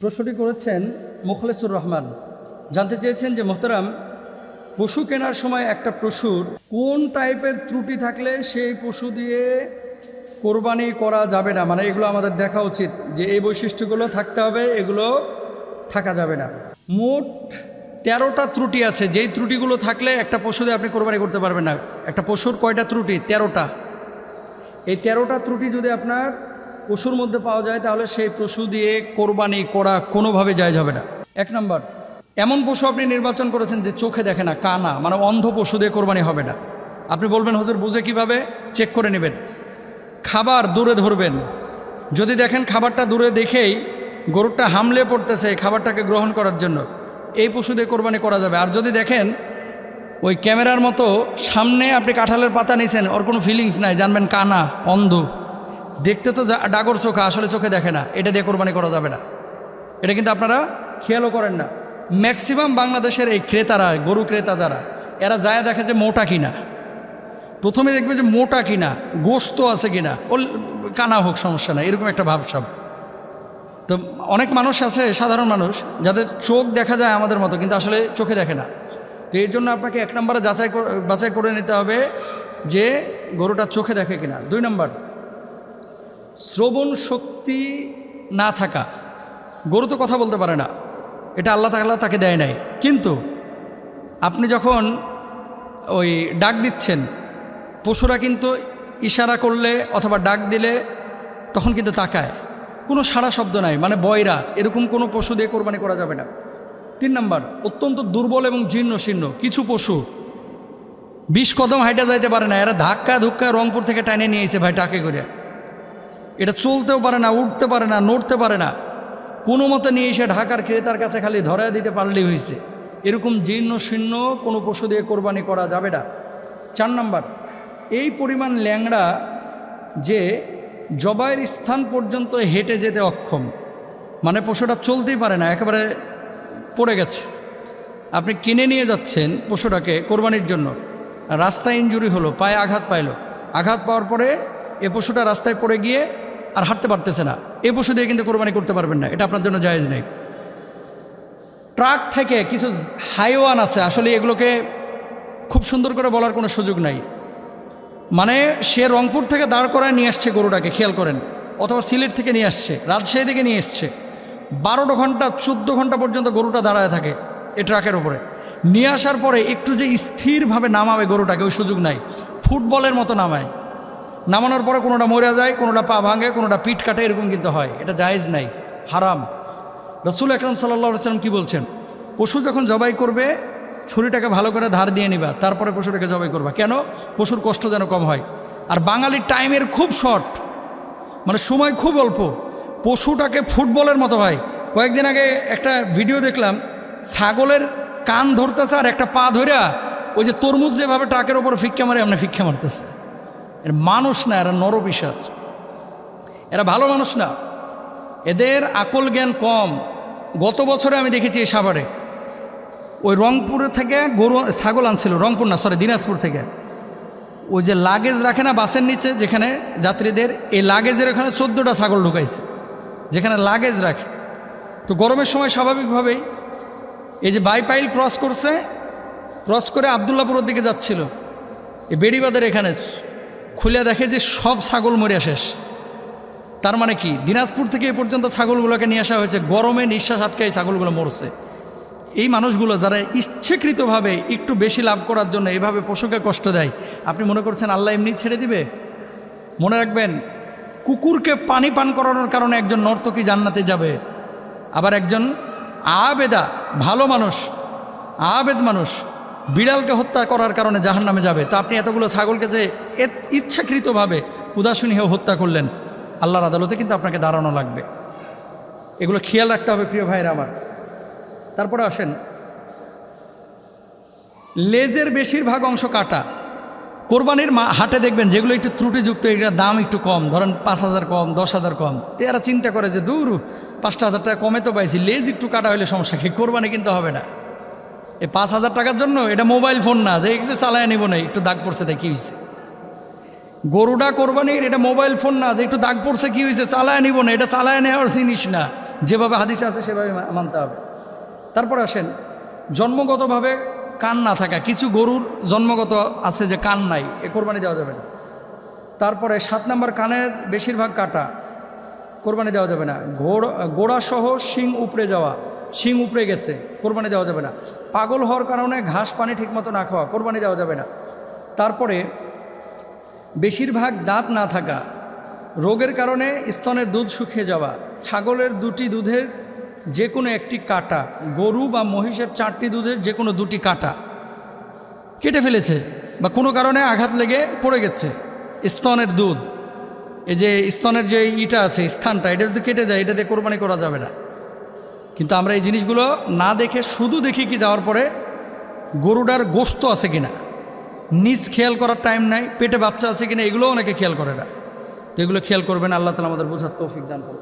প্রশ্নটি করেছেন মুখলেসুর রহমান। জানতে চেয়েছেন যে মোহতারাম, পশু কেনার সময় একটা পশুর কোন টাইপের ত্রুটি থাকলে সেই পশু দিয়ে কোরবানি করা যাবে না? মানে এগুলো আমাদের দেখা উচিত যে এই বৈশিষ্ট্যগুলো থাকতে হবে, এগুলো থাকা যাবে না। মোট তেরোটা ত্রুটি আছে। যেই ত্রুটিগুলো থাকলে একটা পশু দিয়ে আপনি কোরবানি করতে পারবেন না। একটা পশুর কয়টা ত্রুটি? তেরোটা। এই তেরোটা ত্রুটি যদি আপনার পশুর মধ্যে পাওয়া যায়, তাহলে সেই পশু দিয়ে কোরবানি করা কোনোভাবে যায় যাবে না। এক নম্বর, এমন পশু আপনি নির্বাচন করেছেন যে চোখে দেখে না, কানা মানে অন্ধ পশু দিয়ে কোরবানি হবে না। আপনি বলবেন, হুজুর, বুঝে কীভাবে? চেক করে নেবেন। খাবার দূরে ধরবেন। যদি দেখেন খাবারটা দূরে দেখেই গরুরটা হামলে পড়তেছে খাবারটাকে গ্রহণ করার জন্য, এই পশু দিয়ে কোরবানি করা যাবে। আর যদি দেখেন ওই ক্যামেরার মতো সামনে আপনি কাঁঠালের পাতা নিয়েছেন ওর কোনো ফিলিংস নাই, জানবেন কানা, অন্ধ। দেখতে তো ডাগর চোখা, আসলে চোখে দেখে না। এটা দিয়ে কোরবানি করা যাবে না। এটা কিন্তু আপনারা খেয়ালও করেন না। ম্যাক্সিমাম বাংলাদেশের এই ক্রেতারা, গরু ক্রেতা যারা, এরা যায় দেখে যে মোটা কিনা। প্রথমে দেখবে যে মোটা কিনা, গোস্ত আছে কিনা। ও কানা হোক, সমস্যা নাই, এরকম একটা ভাবসাব তো অনেক মানুষ আছে, সাধারণ মানুষ, যাদের চোখ দেখা যায় আমাদের মতো, কিন্তু আসলে চোখে দেখে না। তো এই জন্য আপনাকে এক নম্বরে যাচাই বাছাই করে নিতে হবে যে গরুটা চোখে দেখে কিনা। দুই নম্বর শ্রবণ শক্তি না থাকা, গরু তো কথা বলতে পারে না, এটা আল্লাহ তাআলা তাকে দেয় নাই। কিন্তু আপনি যখন ওই ডাক দিচ্ছেন, পশুরা কিন্তু ইশারা করলে অথবা ডাক দিলে তখন কিন্তু তাকায়। কোনো সারা শব্দ নাই মানে বয়রা, এরকম কোনো পশু দিয়ে কোরবানি করা যাবে না। তিন নম্বর, অত্যন্ত দুর্বল এবং জীর্ণ শীর্ণ, কিছু পশু বিশ কদম হাইটা যাইতে পারে না, এরা ধাক্কা ধুক্কা রংপুর থেকে টাইনে নিয়ে এসে ভাই, টাকে করে। এটা চলতেও পারে না, উঠতে পারে না, নড়তে পারে না। কোনো মতে নিয়ে এসে ঢাকার ক্রেতার কাছে খালি ধরা দিতে পারলেই হয়েছে। এরকম জীর্ণ শীর্ণ কোনো পশু দিয়ে কোরবানি করা যাবে না। চার নাম্বার, এই পরিমাণ ল্যাংড়া যে জবাইয়ের স্থান পর্যন্ত হেঁটে যেতে অক্ষম। মানে পশুটা চলতেই পারে না, একেবারে পড়ে গেছে। আপনি কিনে নিয়ে যাচ্ছেন পশুটাকে কোরবানির জন্য। রাস্তায় ইঞ্জুরি হলো, পায়ে আঘাত পাইলো। আঘাত পাওয়ার পরে এ পশুটা রাস্তায় পড়ে গিয়ে আর হাঁটতে পারতেছে না। এই পশু দিয়ে কিন্তু কোরবানি করতে পারবেন না। এটা আপনার জন্য জায়েজ নেই। ট্রাক থেকে কিছু হাইওয়ান আছে। আসলে এগুলোকে খুব সুন্দর করে বলার কোনো সুযোগ নাই। মানে সে রংপুর থেকে দাঁড় করায় নিয়ে আসছে গরুটাকে, খেয়াল করেন। অথবা সিলেট থেকে নিয়ে আসছে, রাজশাহী থেকে নিয়ে এসছে। বারোটা ঘণ্টা, চোদ্দ ঘণ্টা পর্যন্ত গরুটা দাঁড়ায় থাকে এই ট্রাকের ওপরে নিয়ে আসার পরে একটু যে স্থিরভাবে নামাবে গরুটাকে, ওই সুযোগ নাই। ফুটবলের মতো নামায়। নামানোর পরে কোনোটা মরে যায়, কোনোটা পা ভাঙে, কোনোটা পিঠ কাটে, এরকম কিন্তু হয়। এটা জায়েজ নাই, হারাম। রসুল আকরম সাল্লা সাল্লাম কী বলছেন? পশু যখন জবাই করবে, ছুরিটাকে ভালো করে ধার দিয়ে নিবা, তারপরে পশুটাকে জবাই করবা। কেন? পশুর কষ্ট যেন কম হয়। আর বাঙালির টাইমের খুব শর্ট মানে সময় খুব অল্প। পশুটাকে ফুটবলের মতো হয়। কয়েকদিন আগে একটা ভিডিও দেখলাম, ছাগলের কান ধরতেছে আর একটা পা ধরিয়া ওই যে তরমুজ যেভাবে ট্রাকের ওপর ফিক্কা মারে, এমনি ফিক্কা মারতেছে। এর মানুষ না, এরা নরপিসাচ এরা ভালো মানুষ না। এদের আকল জ্ঞান কম। গত বছরে আমি দেখেছি এই সাভারে। ওই রংপুর থেকে গরু, ছাগল আনছিল, রংপুর না সরি দিনাজপুর থেকে। ওই যে লাগেজ রাখে না বাসের নিচে, যেখানে যাত্রীদের, এই লাগেজের ওখানে চোদ্দোটা ছাগল ঢুকাইছে, যেখানে লাগেজ রাখে। তো গরমের সময় স্বাভাবিকভাবেই এই যে বাইপাইল ক্রস করছে, ক্রস করে আবদুল্লাপুরের দিকে যাচ্ছিল। এই বেড়িবাদের এখানে খুলে দেখে যে সব ছাগল মরিয়া শেষ। তার মানে কি? দিনাজপুর থেকে এ পর্যন্ত ছাগলগুলোকে নিয়ে আসা হয়েছে, গরমে নিঃশ্বাস আটকে এই ছাগলগুলো মরছে। এই মানুষগুলো যারা ইচ্ছেকৃতভাবে একটু বেশি লাভ করার জন্য এভাবে পশুকে কষ্ট দেয়, আপনি মনে করছেন আল্লাহ এমনি ছেড়ে দিবে? মনে রাখবেন, কুকুরকে পানি পান করানোর কারণে একজন নর্তকী জান্নাতে যাবে, আবার একজন আবেদা, ভালো মানুষ, আবেদ মানুষ বিড়ালকে হত্যা করার কারণে জাহান নামে যাবে। তা আপনি এতগুলো ছাগলকে যে ইচ্ছাকৃতভাবে উদাসীনী হয়ে হত্যা করলেন, আল্লাহর আদালতে কিন্তু আপনাকে দাঁড়ানো লাগবে। এগুলো খেয়াল রাখতে হবে প্রিয় ভাইরা আমার। তারপরে আসেন, লেজের বেশিরভাগ অংশ কাটা। কোরবানির মা হাটে দেখবেন যেগুলো একটু ত্রুটিযুক্ত, এগুলোর দাম একটু কম। ধরেন পাঁচ হাজার কম, দশ হাজার কম। এরা চিন্তা করে যে, দূর, পাঁচটা হাজার টাকা কমে তো পাইছি। লেজ একটু কাটা হলে সমস্যা কি? কোরবানি কিন্তু হবে না। এই পাঁচ হাজার টাকার জন্য এটা মোবাইল ফোন না, যে একটু চালায় নিব না, একটু দাগ পড়ছে তাই কী হয়েছে গরুটা কোরবানির এটা মোবাইল ফোন না, যে একটু দাগ পড়ছে কী হয়েছে চালায় নিব না, এটা চালায় নেওয়ার জিনিস না। যেভাবে হাদিসে আছে, সেভাবে মানতে হবে। তারপরে আসেন, জন্মগতভাবে কান না থাকা, কিছু গরুর জন্মগত আছে যে কান নাই, এ কোরবানি দেওয়া যাবে না। তারপরে সাত নম্বর কানের বেশিরভাগ কাটা, কোরবানি দেওয়া যাবে না। ঘোড়া গোড়াসহ শিং উপড়ে যাওয়া শিং উপড়ে গেছে, কোরবানি দেওয়া যাবে না। পাগল হওয়ার কারণে ঘাস পানি ঠিকমতো না খাওয়া, কোরবানি দেওয়া যাবে না। তারপরে বেশিরভাগ দাঁত না থাকা, রোগের কারণে স্তনের দুধ শুকিয়ে যাওয়া, ছাগলের দুটি দুধের যে কোনো একটি কাটা, গরু বা মহিষের চারটি দুধের যে কোনো দুটি কাটা কেটে ফেলেছে বা কোনো কারণে আঘাত লেগে পড়ে গেছে স্তনের দুধ। এই যে স্তনের যে ইটা আছে, স্থানটা, এটা যদি কেটে যায় এটা দিয়ে কোরবানি করা যাবে না। কিন্তু আমরা এই জিনিসগুলো না দেখে, শুধু দেখি কি যাওয়ার পরে গরুটার গোস্ত আছে কিনা? নিজ খেয়াল করার টাইম নাই, পেটে বাচ্চা আছে কিনা এগুলো অনেকে খেয়াল করে না। তো এগুলো খেয়াল করবেন, আল্লাহ তালা আমাদের বোঝার তৌফিক দান করবেন